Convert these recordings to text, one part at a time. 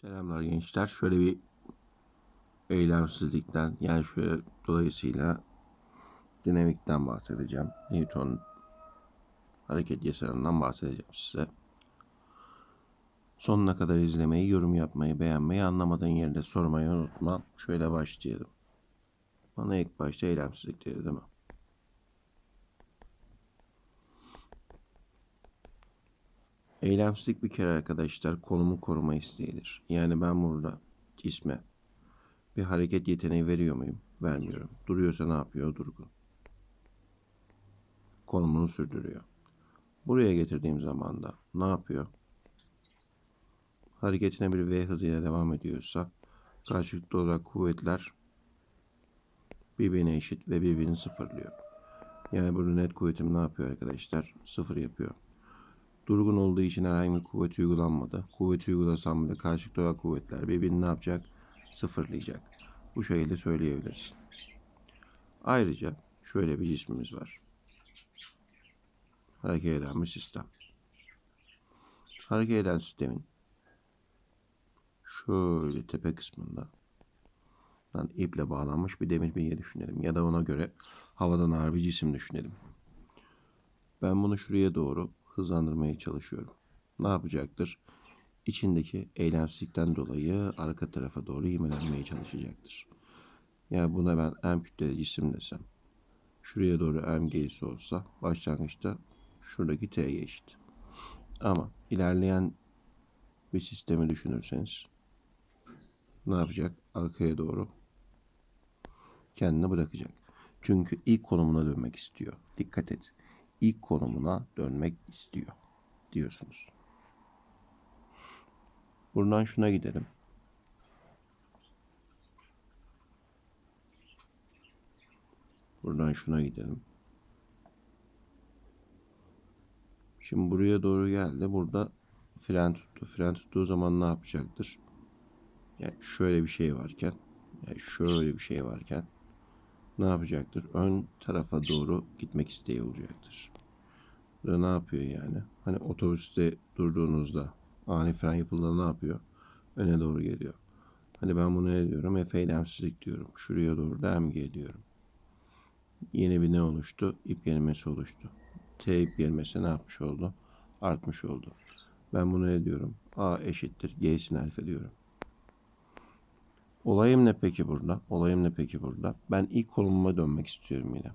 Selamlar gençler. Şöyle bir eylemsizlikten yani şöyle dolayısıyla dinamikten bahsedeceğim. Newton hareket yasalarından bahsedeceğim size. Sonuna kadar izlemeyi, yorum yapmayı, beğenmeyi, anlamadığın yerde sormayı unutma. Şöyle başlayalım. Bana ilk başta eylemsizlik dedi değil mi? Eylemsizlik bir kere arkadaşlar konumu koruma isteğidir. Yani ben burada cisme bir hareket yeteneği veriyor muyum? Vermiyorum. Duruyorsa ne yapıyor? Durgun. Konumunu sürdürüyor. Buraya getirdiğim zaman da ne yapıyor? Hareketine bir V hızıyla devam ediyorsa karşılıklı olarak kuvvetler birbirine eşit ve birbirini sıfırlıyor. Yani burada net kuvvetim ne yapıyor arkadaşlar? Sıfır yapıyor. Durgun olduğu için herhangi bir kuvvet uygulanmadı. Kuvvet uygulasam bile karşılıklı olarak kuvvetler birbirini ne yapacak? Sıfırlayacak. Bu şekilde söyleyebilirsin. Ayrıca şöyle bir cismimiz var. Hareket eden bir sistem. Hareket eden sistemin şöyle tepe kısmında dan iple bağlanmış bir demir bilye düşünelim. Ya da ona göre havadan ağır bir cisim düşünelim. Ben bunu şuraya doğru hızlandırmaya çalışıyorum. Ne yapacaktır? İçindeki eylemsizlikten dolayı arka tarafa doğru ivmelenmeye çalışacaktır. Yani buna ben m kütleli cisim desem. Şuraya doğru m g'si olsa başlangıçta şuradaki t'ye eşit. Ama ilerleyen bir sistemi düşünürseniz ne yapacak? Arkaya doğru kendini bırakacak. Çünkü ilk konumuna dönmek istiyor. Dikkat et ilk konumuna dönmek istiyor diyorsunuz. Buradan şuna gidelim. Buradan şuna gidelim. Şimdi buraya doğru geldi. Burada fren tuttu. Fren tuttuğu zaman ne yapacaktır? Yani şöyle bir şey varken, yani şöyle bir şey varken ne yapacaktır? Ön tarafa doğru gitmek isteği olacaktır. Ne yapıyor yani? Hani otobüste durduğunuzda ani fren yapıldığında ne yapıyor? Öne doğru geliyor. Hani ben bunu ne diyorum? F eylemsizlik diyorum. Şuraya doğru da MG diyorum. Yeni bir ne oluştu? İp gerilmesi oluştu. T ip gerilmesi ne yapmış oldu? Artmış oldu. Ben bunu ne diyorum? A eşittir. G'sin alfa diyorum. Olayım ne peki burada? Olayım ne peki burada? Ben ilk konumuma dönmek istiyorum yine.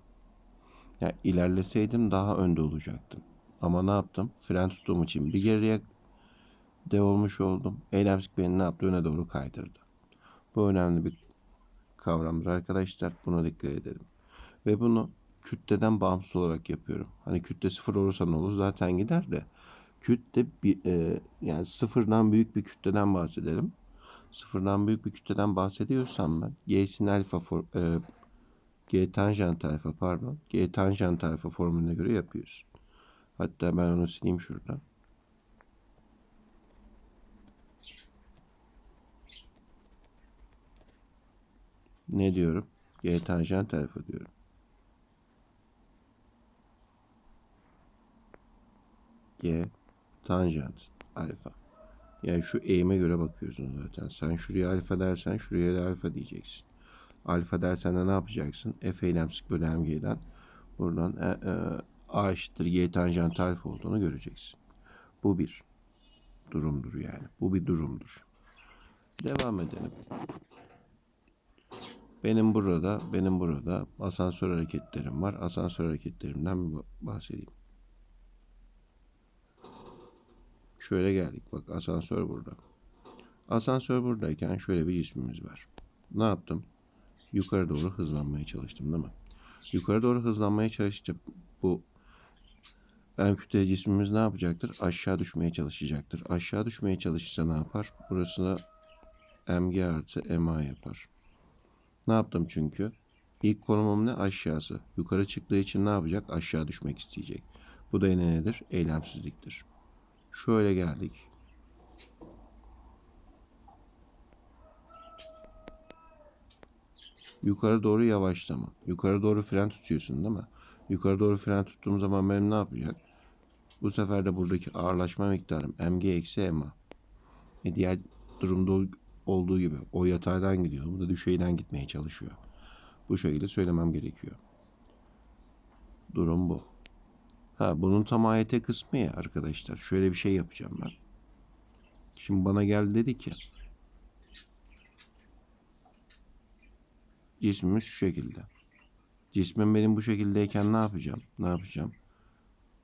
Yani ilerleseydim daha önde olacaktım. Ama ne yaptım? Fren tuttuğum için bir geriye de olmuş oldum. Eylemsizlik beni ne yaptı? Öne doğru kaydırdı. Bu önemli bir kavramdır arkadaşlar. Buna dikkat edelim. Ve bunu kütleden bağımsız olarak yapıyorum. Hani kütle sıfır olursa ne olur? Zaten gider de. Kütle bir, e, yani sıfırdan büyük bir kütleden bahsedelim. Sıfırdan büyük bir kütleden bahsediyorsam ben G'sin alfa for, e, G tanjant alfa pardon. G tanjant alfa formülüne göre yapıyoruz. Hatta ben onu sileyim şuradan. Ne diyorum? G tanjant alfa diyorum. G tanjant alfa. Yani şu eğime göre bakıyorsun zaten. Sen şuraya alfa dersen şuraya da alfa diyeceksin. Alfa dersen de ne yapacaksın? F eylemsik bölü mg'den buradan e, e, a eşittir y tanjant alfa olduğunu göreceksin. Bu bir durumdur yani. Bu bir durumdur. Devam edelim. Benim burada, benim burada asansör hareketlerim var. Asansör hareketlerimden bahsedeyim. Şöyle geldik. Bak asansör burada. Asansör buradayken şöyle bir cismimiz var. Ne yaptım? Yukarı doğru hızlanmaya çalıştım değil mi? Yukarı doğru hızlanmaya çalışınca bu M kütle cismimiz ne yapacaktır? Aşağı düşmeye çalışacaktır. Aşağı düşmeye çalışırsa ne yapar? Burasına mg artı ma yapar. Ne yaptım çünkü? İlk konumum ne? Aşağısı. Yukarı çıktığı için ne yapacak? Aşağı düşmek isteyecek. Bu da yine nedir? Eylemsizliktir. Şöyle geldik. Yukarı doğru yavaşlama. Yukarı doğru fren tutuyorsun değil mi? Yukarı doğru fren tuttuğum zaman benim ne yapacak? Bu sefer de buradaki ağırlaşma miktarım mg eksi ma. E diğer durumda olduğu gibi o yataydan gidiyor. Bu da düşeyden gitmeye çalışıyor. Bu şekilde söylemem gerekiyor. Durum bu. Ha bunun tam AYT kısmı ya arkadaşlar. Şöyle bir şey yapacağım ben. Şimdi bana geldi dedi ki cismimiz şu şekilde. Cismim benim bu şekildeyken ne yapacağım? Ne yapacağım?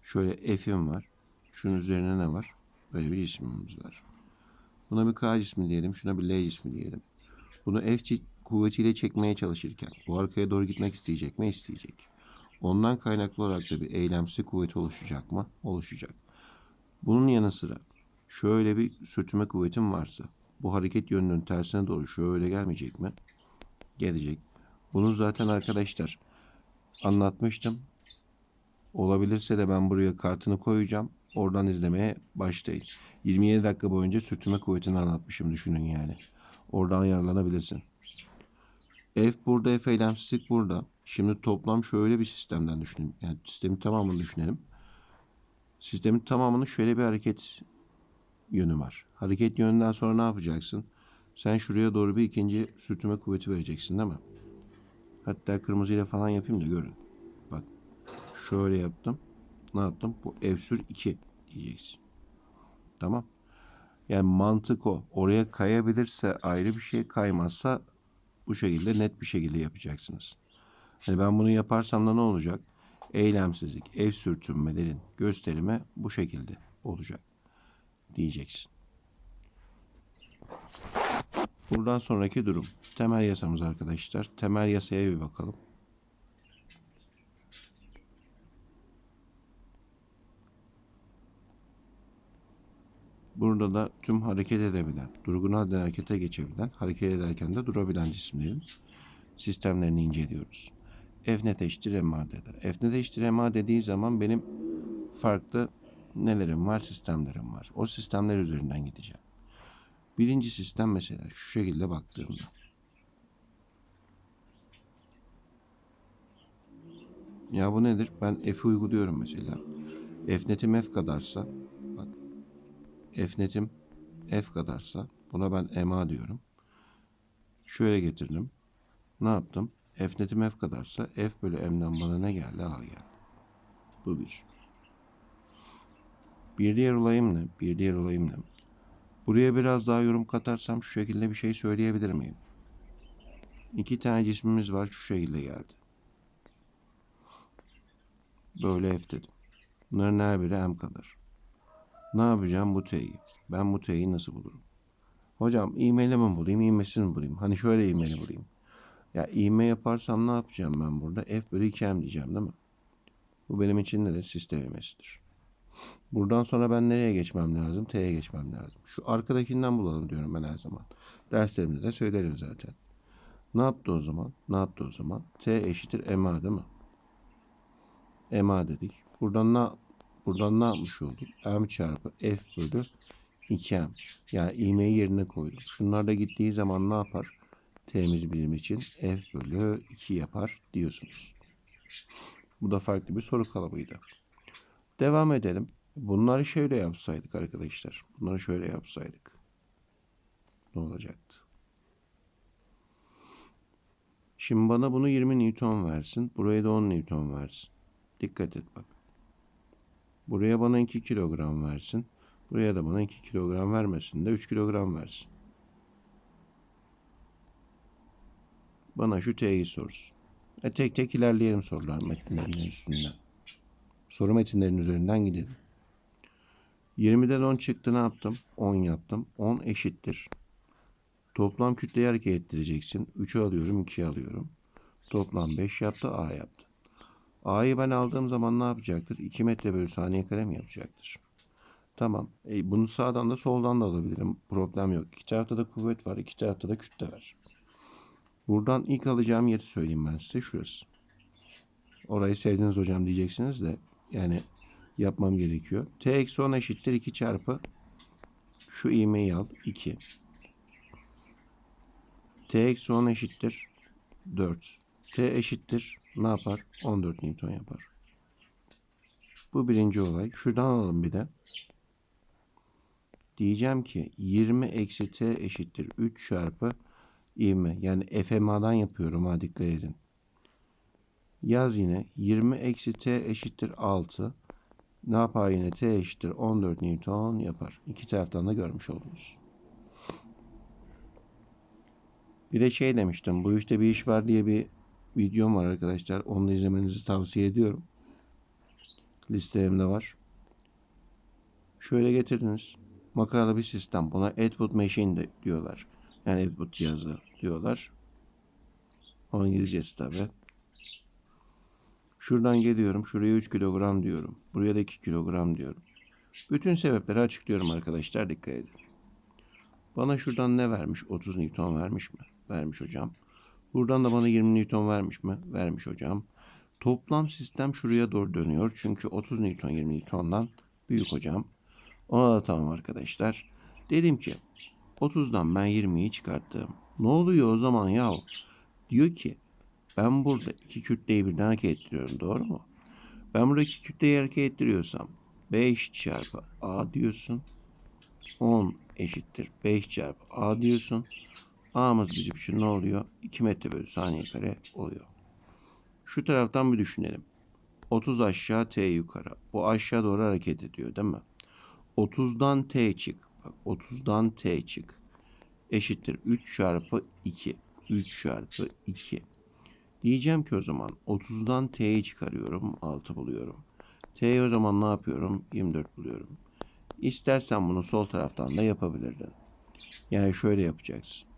Şöyle F'im var. Şunun üzerine ne var? Böyle bir cismimiz var. Buna bir K cismi diyelim. Şuna bir L cismi diyelim. Bunu F kuvvetiyle çekmeye çalışırken bu arkaya doğru gitmek isteyecek mi? İsteyecek. Ondan kaynaklı olarak da bir eylemsi kuvvet oluşacak mı? Oluşacak. Bunun yanı sıra şöyle bir sürtünme kuvvetim varsa bu hareket yönünün tersine doğru şöyle gelmeyecek mi? Gelecek. Bunu zaten arkadaşlar anlatmıştım. Olabilirse de ben buraya kartını koyacağım. Oradan izlemeye başlayın. 27 dakika boyunca sürtünme kuvvetini anlatmışım düşünün yani. Oradan yararlanabilirsin. F burada, F eylemsizlik burada. Şimdi toplam şöyle bir sistemden düşünelim. Yani sistemin tamamını düşünelim. Sistemin tamamının şöyle bir hareket yönü var. Hareket yönünden sonra ne yapacaksın? Sen şuraya doğru bir ikinci sürtünme kuvveti vereceksin değil mi? Hatta kırmızıyla falan yapayım da görün. Bak şöyle yaptım. Ne yaptım? Bu F sür 2 diyeceksin. Tamam. Yani mantık o. Oraya kayabilirse ayrı bir şey kaymazsa bu şekilde net bir şekilde yapacaksınız. Hani ben bunu yaparsam da ne olacak? Eylemsizlik, ev sürtünmelerin gösterimi bu şekilde olacak diyeceksin. Buradan sonraki durum. Temel yasamız arkadaşlar. Temel yasaya bir bakalım. Burada da tüm hareket edebilen, durgun halde harekete geçebilen, hareket ederken de durabilen cisimlerin sistemlerini inceliyoruz. F net eşittir MA dedi. F net eşittir MA dediği zaman benim farklı nelerim var, sistemlerim var. O sistemler üzerinden gideceğim. Birinci sistem mesela şu şekilde baktığımda. Ya bu nedir? Ben F'i uyguluyorum mesela. F netim F kadarsa F netim F kadarsa buna ben MA diyorum. Şöyle getirdim. Ne yaptım? F netim F kadarsa F bölü M'den bana ne geldi? A geldi. Bu bir. Bir diğer olayım ne? Bir diğer olayım ne? Buraya biraz daha yorum katarsam şu şekilde bir şey söyleyebilir miyim? İki tane cismimiz var şu şekilde geldi. Böyle F dedim. Bunların her biri M kadar. Ne yapacağım bu T'yi? Ben bu T'yi nasıl bulurum? Hocam ivmeli mi bulayım, ivmesiz mi bulayım? Hani şöyle ivmeli bulayım. Ya ivme yaparsam ne yapacağım ben burada? F bölü 2M diyeceğim değil mi? Bu benim için nedir? Sistem ivmesidir. Buradan sonra ben nereye geçmem lazım? T'ye geçmem lazım. Şu arkadakinden bulalım diyorum ben her zaman. Derslerimde de söylerim zaten. Ne yaptı o zaman? Ne yaptı o zaman? T eşittir MA değil mi? MA dedik. Buradan ne buradan ne yapmış olduk? M çarpı F bölü 2M. Yani ivmeyi yerine koyduk. Şunlar da gittiği zaman ne yapar? T'miz birim için F bölü 2 yapar diyorsunuz. Bu da farklı bir soru kalıbıydı. Devam edelim. Bunları şöyle yapsaydık arkadaşlar. Bunları şöyle yapsaydık. Ne olacaktı? Şimdi bana bunu 20 Newton versin. Buraya da 10 Newton versin. Dikkat et bak. Buraya bana 2 kilogram versin. Buraya da bana 2 kilogram vermesin de 3 kilogram versin. Bana şu T'yi sorsun. E tek tek ilerleyelim sorular metinlerinin üstünden. Soru metinlerin üzerinden gidelim. 20'den 10 çıktı ne yaptım? 10 yaptım. 10 eşittir. Toplam kütleyi hareket ettireceksin. 3'ü alıyorum, 2'yi alıyorum. Toplam 5 yaptı, A yaptı. A'yı ben aldığım zaman ne yapacaktır? 2 metre bölü saniye kare mi yapacaktır? Tamam. E, bunu sağdan da soldan da alabilirim. Problem yok. İki tarafta da kuvvet var. iki tarafta da kütle var. Buradan ilk alacağım yeri söyleyeyim ben size. Şurası. Orayı sevdiniz hocam diyeceksiniz de yani yapmam gerekiyor. T eksi 10 eşittir 2 çarpı şu ivmeyi al 2. T eksi 10 eşittir 4. T eşittir ne yapar? 14 Newton yapar. Bu birinci olay. Şuradan alalım bir de. Diyeceğim ki 20 eksi t eşittir 3 çarpı ivme. Yani FMA'dan yapıyorum ha dikkat edin. Yaz yine 20 eksi t eşittir 6. Ne yapar yine t eşittir 14 Newton yapar. İki taraftan da görmüş oldunuz. Bir de şey demiştim. Bu işte bir iş var diye bir videom var arkadaşlar. Onu da izlemenizi tavsiye ediyorum. Listelerimde var. Şöyle getirdiniz. Makaralı bir sistem. Buna Edwood Machine de diyorlar. Yani Edwood cihazı diyorlar. O İngilizcesi tabi. Şuradan geliyorum. Şuraya 3 kilogram diyorum. Buraya da 2 kilogram diyorum. Bütün sebepleri açıklıyorum arkadaşlar. Dikkat edin. Bana şuradan ne vermiş? 30 Newton vermiş mi? Vermiş hocam. Buradan da bana 20 Newton vermiş mi? Vermiş hocam. Toplam sistem şuraya doğru dönüyor. Çünkü 30 Newton 20 Newton'dan büyük hocam. Ona da tamam arkadaşlar. Dedim ki 30'dan ben 20'yi çıkarttım. Ne oluyor o zaman ya? Diyor ki ben burada iki kütleyi birden hareket ettiriyorum. Doğru mu? Ben burada iki kütleyi hareket ettiriyorsam 5 çarpı A diyorsun. 10 eşittir 5 çarpı A diyorsun. A'mız bizim için ne oluyor? 2 metre bölü saniye kare oluyor. Şu taraftan bir düşünelim. 30 aşağı T yukarı. Bu aşağı doğru hareket ediyor değil mi? 30'dan T çık. Bak 30'dan T çık. Eşittir 3 çarpı 2. 3 çarpı 2. Diyeceğim ki o zaman 30'dan T'yi çıkarıyorum. 6 buluyorum. T'yi o zaman ne yapıyorum? 24 buluyorum. İstersen bunu sol taraftan da yapabilirdin. Yani şöyle yapacaksın.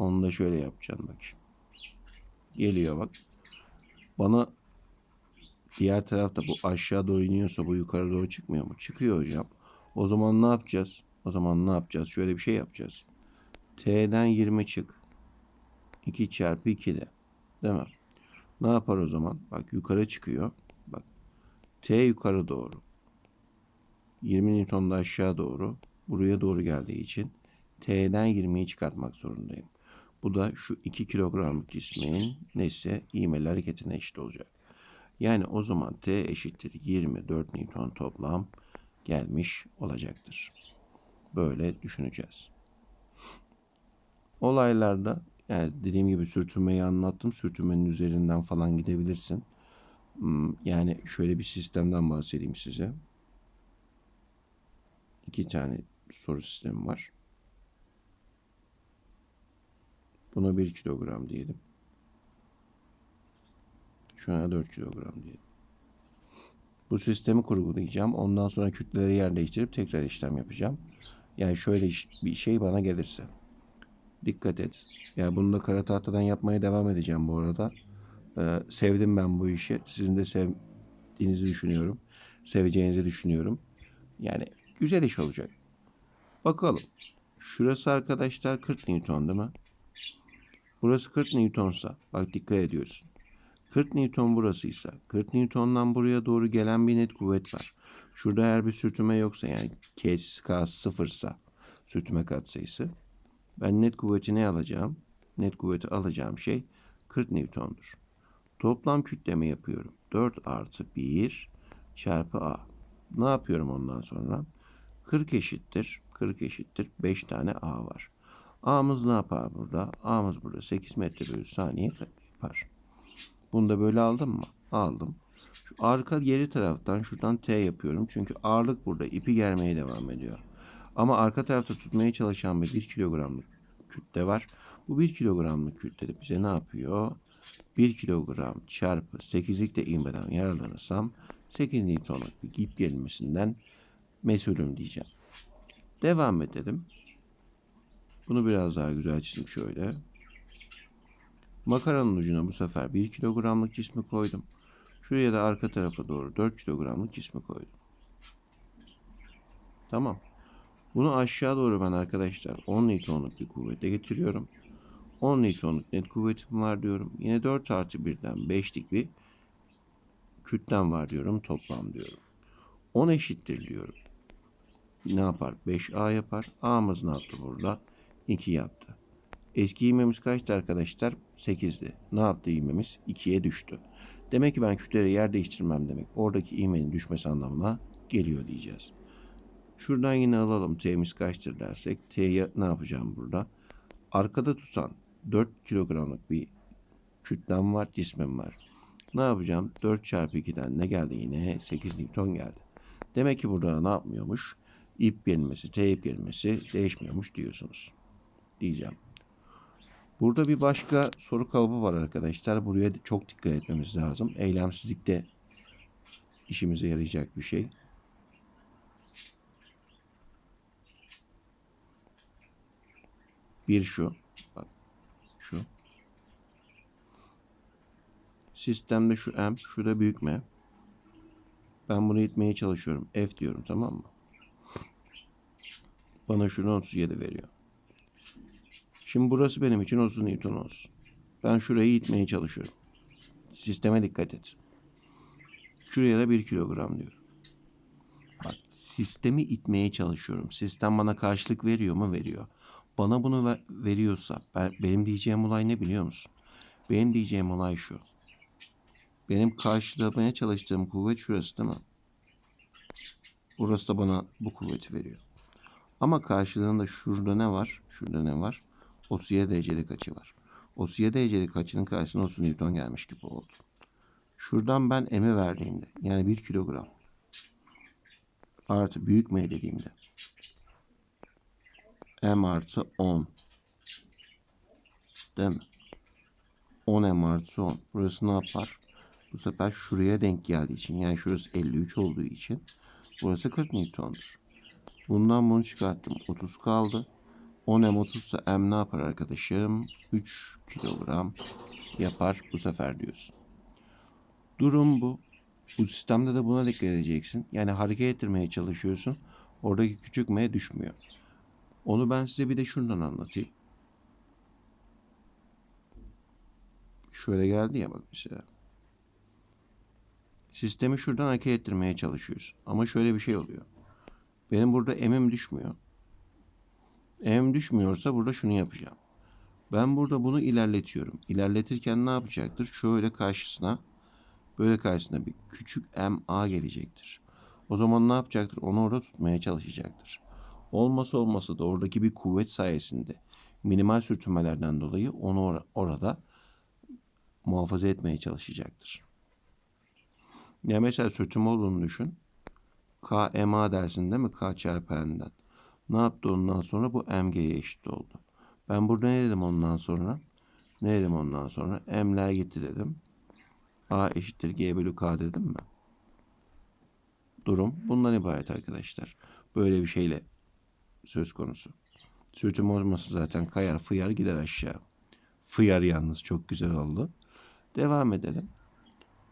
Onu da şöyle yapacağım bak. Geliyor bak. Bana diğer tarafta bu aşağı doğru iniyorsa bu yukarı doğru çıkmıyor mu? Çıkıyor hocam. O zaman ne yapacağız? O zaman ne yapacağız? Şöyle bir şey yapacağız. T'den 20 çık. 2 çarpı 2 de. Değil mi? Ne yapar o zaman? Bak yukarı çıkıyor. Bak. T yukarı doğru. 20 Newton da aşağı doğru. Buraya doğru geldiği için T'den 20'yi çıkartmak zorundayım. Bu da şu 2 kilogramlık cismin neyse ivmeli hareketine eşit olacak. Yani o zaman T eşittir 24 Newton toplam gelmiş olacaktır. Böyle düşüneceğiz. Olaylarda yani dediğim gibi sürtünmeyi anlattım. Sürtünmenin üzerinden falan gidebilirsin. Hmm, Yani şöyle bir sistemden bahsedeyim size. İki tane soru sistemi var. Buna 1 kilogram diyelim. Şuna 4 kilogram diyelim. Bu sistemi kurgulayacağım. Ondan sonra kütleleri yer değiştirip tekrar işlem yapacağım. Yani şöyle bir şey bana gelirse. Dikkat et. Yani bunu da kara tahtadan yapmaya devam edeceğim bu arada. Ee, sevdim ben bu işi. Sizin de sevdiğinizi düşünüyorum. Seveceğinizi düşünüyorum. Yani güzel iş olacak. Bakalım. Şurası arkadaşlar 40 Newton değil mi? Burası 40 Newtonsa bak dikkat ediyorsun. 40 Newton burasıysa 40 Newton'dan buraya doğru gelen bir net kuvvet var. Şurada eğer bir sürtünme yoksa yani K'sı sıfırsa sürtünme katsayısı ben net kuvveti ne alacağım? Net kuvveti alacağım şey 40 Newton'dur. Toplam kütleme yapıyorum. 4 artı 1 çarpı A. Ne yapıyorum ondan sonra? 40 eşittir. 40 eşittir. 5 tane A var. A'mız ne yapar burada? A'mız burada 8 metre bölü saniye yapar. Bunu da böyle aldım mı? Aldım. Şu arka geri taraftan şuradan T yapıyorum. Çünkü ağırlık burada ipi germeye devam ediyor. Ama arka tarafta tutmaya çalışan bir 1 kilogramlık kütle var. Bu 1 kilogramlık kütle de bize ne yapıyor? 1 kilogram çarpı 8'lik de ivmeden yararlanırsam 8 Newton'luk bir ip gerilmesinden mesulüm diyeceğim. Devam edelim. Bunu biraz daha güzel çizdim şöyle. Makaranın ucuna bu sefer 1 kilogramlık cismi koydum. Şuraya da arka tarafa doğru 4 kilogramlık cismi koydum. Tamam. Bunu aşağı doğru ben arkadaşlar 10 Newton'luk bir kuvvete getiriyorum. 10 Newton'luk net kuvvetim var diyorum. Yine 4 artı 1'den 5'lik bir kütlem var diyorum. Toplam diyorum. 10 eşittir diyorum. Ne yapar? 5A yapar. A'mız ne yaptı burada? 2 yaptı. Eski ivmemiz kaçtı arkadaşlar? 8'di. Ne yaptı ivmemiz? 2'ye düştü. Demek ki ben kütlere yer değiştirmem demek. Oradaki ivmenin düşmesi anlamına geliyor diyeceğiz. Şuradan yine alalım. T'miz kaçtır dersek. T'ye ne yapacağım burada? Arkada tutan 4 kilogramlık bir kütlem var, cismim var. Ne yapacağım? 4 çarpı 2'den ne geldi yine? 8 Newton geldi. Demek ki burada ne yapmıyormuş? İp gerilmesi, T ip gerilmesi değişmiyormuş diyorsunuz. Diyeceğim. Burada bir başka soru kalıbı var arkadaşlar. Buraya çok dikkat etmemiz lazım. Eylemsizlikte işimize yarayacak bir şey. Bir şu. Bak şu. Sistemde şu M, şu da büyük M. Ben bunu itmeye çalışıyorum. F diyorum tamam mı? Bana şunu 37 veriyor. Şimdi burası benim için 30 Newton olsun. Ben şurayı itmeye çalışıyorum. Sisteme dikkat et. Şuraya da 1 kilogram diyorum. Bak sistemi itmeye çalışıyorum. Sistem bana karşılık veriyor mu? Veriyor. Bana bunu ver- veriyorsa ben, benim diyeceğim olay ne biliyor musun? Benim diyeceğim olay şu. Benim karşılamaya çalıştığım kuvvet şurası değil mi? Burası da bana bu kuvveti veriyor. Ama karşılığında şurada ne var? Şurada ne var? 37 derecelik açı var. 37 derecelik açının karşısına 30 Newton gelmiş gibi oldu. Şuradan ben M'i verdiğimde yani 1 kilogram artı büyük M dediğimde M artı 10 değil mi? 10 M artı 10. Burası ne yapar? Bu sefer şuraya denk geldiği için yani şurası 53 olduğu için burası 40 Newton'dur. Bundan bunu çıkarttım. 30 kaldı. 10 M 30 ise M ne yapar arkadaşım? 3 kilogram yapar bu sefer diyorsun. Durum bu. Bu sistemde de buna dikkat edeceksin. Yani hareket ettirmeye çalışıyorsun. Oradaki küçük M düşmüyor. Onu ben size bir de şuradan anlatayım. Şöyle geldi ya bak mesela. Sistemi şuradan hareket ettirmeye çalışıyorsun. Ama şöyle bir şey oluyor. Benim burada M'im düşmüyor. M düşmüyorsa burada şunu yapacağım. Ben burada bunu ilerletiyorum. İlerletirken ne yapacaktır? Şöyle karşısına böyle karşısına bir küçük MA gelecektir. O zaman ne yapacaktır? Onu orada tutmaya çalışacaktır. Olmasa olmasa da oradaki bir kuvvet sayesinde minimal sürtünmelerden dolayı onu or- orada muhafaza etmeye çalışacaktır. Ya mesela sürtünme olduğunu düşün. KMA dersin değil mi? K çarpı N'den. Ne yaptı ondan sonra? Bu MG'ye eşit oldu. Ben burada ne dedim ondan sonra? Ne dedim ondan sonra? M'ler gitti dedim. A eşittir G bölü K dedim mi? Durum bundan ibaret arkadaşlar. Böyle bir şeyle söz konusu. Sürtünme olması zaten kayar fıyar gider aşağı. Fıyar yalnız çok güzel oldu. Devam edelim.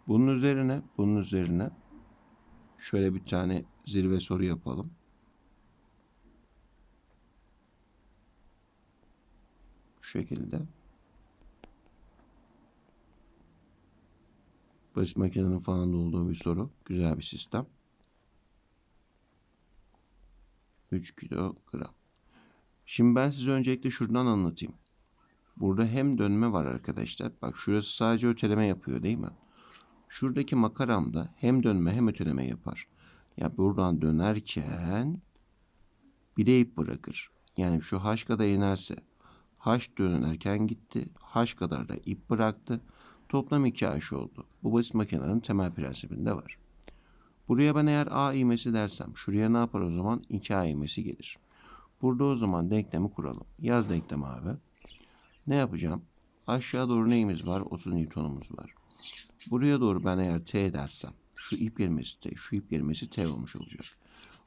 Bunun üzerine, bunun üzerine şöyle bir tane zirve soru yapalım. Şekilde. Basit makinenin falan da olduğu bir soru. Güzel bir sistem. 3 kilogram. Şimdi ben size öncelikle şuradan anlatayım. Burada hem dönme var arkadaşlar. Bak şurası sadece öteleme yapıyor değil mi? Şuradaki makaramda hem dönme hem öteleme yapar. Ya buradan dönerken bir de ip bırakır. Yani şu h kadar inerse h dönerken gitti. h kadar da ip bıraktı. Toplam 2 h oldu. Bu basit makinenin temel prensibinde var. Buraya ben eğer a ivmesi dersem şuraya ne yapar o zaman? 2a ivmesi gelir. Burada o zaman denklemi kuralım. Yaz denklemi abi. Ne yapacağım? Aşağı doğru neyimiz var? 30 Newton'umuz var. Buraya doğru ben eğer T dersem şu ip gelmesi T, şu ip gelmesi T olmuş olacak.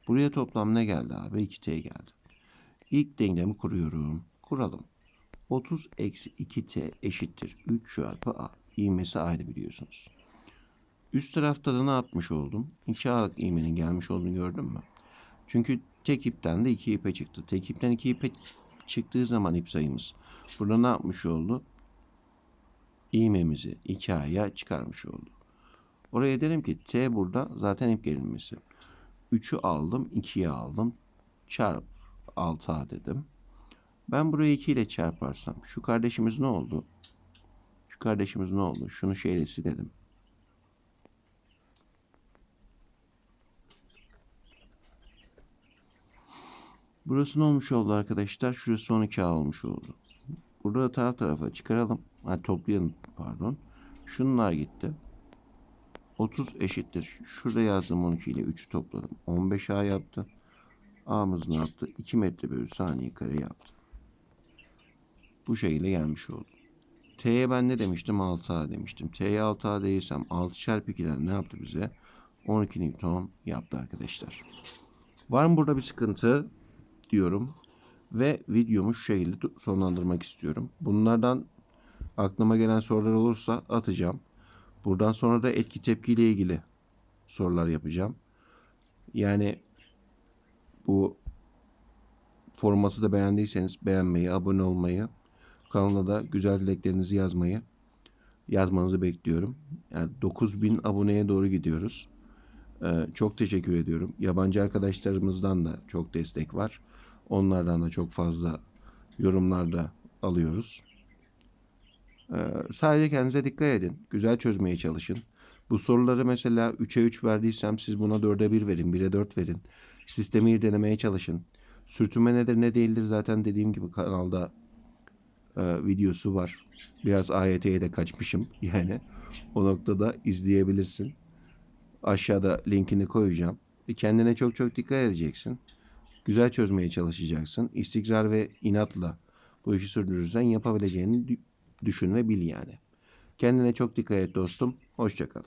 Buraya toplam ne geldi abi? 2T geldi. İlk denklemi kuruyorum. Kuralım. 30 eksi 2T eşittir 3 çarpı A. İğmesi aynı biliyorsunuz. Üst tarafta da ne yapmış oldum? 2A'lık iğmenin gelmiş olduğunu gördün mü? Çünkü tek ipten de 2 ipe çıktı. Tek ipten 2 ipe çıktığı zaman ip sayımız. Burada ne yapmış oldu? İğmemizi 2A'ya çıkarmış oldu. Oraya dedim ki T burada zaten ip gerilmesi. 3'ü aldım 2'ye aldım. Çarp 6A dedim. Ben burayı 2 ile çarparsam şu kardeşimiz ne oldu? Şu kardeşimiz ne oldu? Şunu şeyle silelim. Burası ne olmuş oldu arkadaşlar? Şurası 12A olmuş oldu. Burada da taraf tarafa çıkaralım. Ha, toplayalım pardon. Şunlar gitti. 30 eşittir. Şurada yazdım 12 ile 3'ü topladım. 15A yaptı. A'mız ne yaptı? 2 metre bölü saniye kare yaptı. Bu şekilde gelmiş oldu. T'ye ben ne demiştim? 6A demiştim. T'ye 6A değilsem 6 çarpı 2'den ne yaptı bize? 12 Newton yaptı arkadaşlar. Var mı burada bir sıkıntı? Diyorum. Ve videomu şu şekilde sonlandırmak istiyorum. Bunlardan aklıma gelen sorular olursa atacağım. Buradan sonra da etki tepki ile ilgili sorular yapacağım. Yani bu formatı da beğendiyseniz beğenmeyi, abone olmayı, kanala da güzel dileklerinizi yazmayı yazmanızı bekliyorum. Yani 9000 aboneye doğru gidiyoruz. Ee, çok teşekkür ediyorum. Yabancı arkadaşlarımızdan da çok destek var. Onlardan da çok fazla yorumlar da alıyoruz. Ee, sadece kendinize dikkat edin. Güzel çözmeye çalışın. Bu soruları mesela 3'e 3 verdiysem siz buna 4'e 1 verin, 1'e 4 verin. Sistemi irdelemeye çalışın. Sürtünme nedir ne değildir zaten dediğim gibi kanalda e, videosu var. Biraz AYT'ye de kaçmışım yani. O noktada izleyebilirsin. Aşağıda linkini koyacağım. E, kendine çok çok dikkat edeceksin. Güzel çözmeye çalışacaksın. İstikrar ve inatla bu işi sürdürürsen yapabileceğini düşün ve bil yani. Kendine çok dikkat et dostum. Hoşçakal.